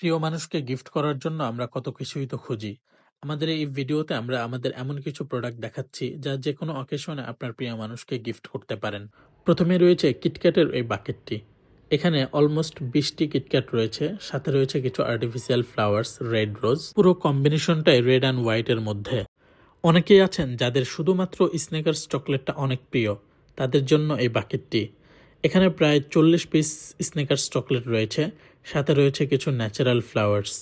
প্রিয় মানুষকে গিফট করার জন্য আমরা কত কিছুই তো খুঁজি। আমাদের এই ভিডিওতে আমরা আমাদের এমন কিছু প্রোডাক্ট দেখাচ্ছি যা যে কোনো অকেশনে আপনার প্রিয় মানুষকে গিফট করতে পারেন। প্রথমে রয়েছে কিটক্যাটের এই বাকেটটি। এখানে অলমোস্ট বিশটি কিটক্যাট রয়েছে, সাথে রয়েছে কিছু আর্টিফিশিয়াল ফ্লাওয়ার্স রেড রোজ পুরো কম্বিনেশনটাই রেড অ্যান্ড হোয়াইটের মধ্যে অনেকেই আছেন যাদের শুধুমাত্র স্নেকার্স চকলেটটা অনেক প্রিয়, তাদের জন্য এই বাকেটটি এখানে প্রায় চল্লিশ পিস স্নেকার্স চকলেট রয়েছে সাথে রয়েছে কিছু ন্যাচারাল ফ্লাওয়ার্স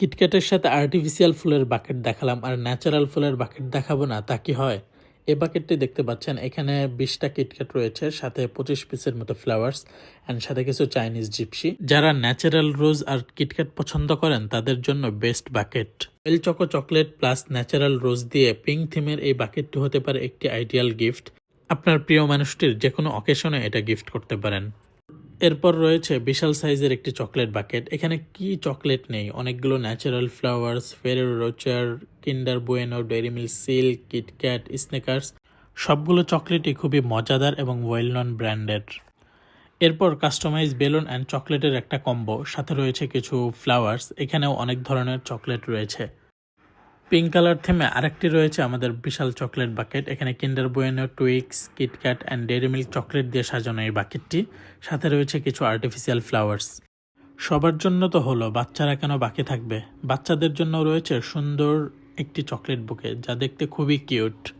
কিটক্যাটের সাথে আর্টিফিশিয়াল ফুলের বাকেট দেখালাম, আর ন্যাচারাল ফুলের বাকেট দেখাবো না, তা কি হয়? এই বাকেটটি দেখতে পাচ্ছেন, এখানে বিশটা কিটক্যাট রয়েছে, সাথে পঁচিশ পিসের মতো ফ্লাওয়ার্স অ্যান্ড সাথে কিছু চাইনিজ জিপসি যারা ন্যাচারাল রোজ আর কিটক্যাট পছন্দ করেন, তাদের জন্য বেস্ট বাকেট এল choco chocolate plus natural rose দিয়ে পিঙ্ক থিমের এই বাকেটটি হতে পারে একটি আইডিয়াল গিফট আপনার প্রিয় মানুষটির যে কোনো অকেশনে এটা গিফট করতে পারেন। এরপর রয়েছে বিশাল সাইজের একটি চকলেট বাকেট। এখানে কি চকলেট নেই? অনেকগুলো natural flowers Ferrero Rocher Kinder Bueno Dairy Milk Silk KitKat Snickers সবগুলো চকলেটই খুবই মজাদার এবং ওয়েল নন ব্র্যান্ডেড এরপর কাস্টমাইজ বেলুন অ্যান্ড চকলেটের একটা কম্বো সাথে রয়েছে কিছু ফ্লাওয়ার্স এখানেও অনেক ধরনের চকলেট রয়েছে। পিঙ্ক কালার থেমে আরেকটি রয়েছে আমাদের বিশাল চকলেট বাকেট এখানে Kinder Bueno Twix KitKat and Dairy Milk chocolate দিয়ে সাজানো এই বাকেটটি সাথে রয়েছে কিছু আর্টিফিশিয়াল ফ্লাওয়ার্স সবার জন্য তো হলো, বাচ্চারা কেন বাকি থাকবে? বাচ্চাদের জন্য রয়েছে সুন্দর একটি চকলেট বুকে যা দেখতে খুবই কিউট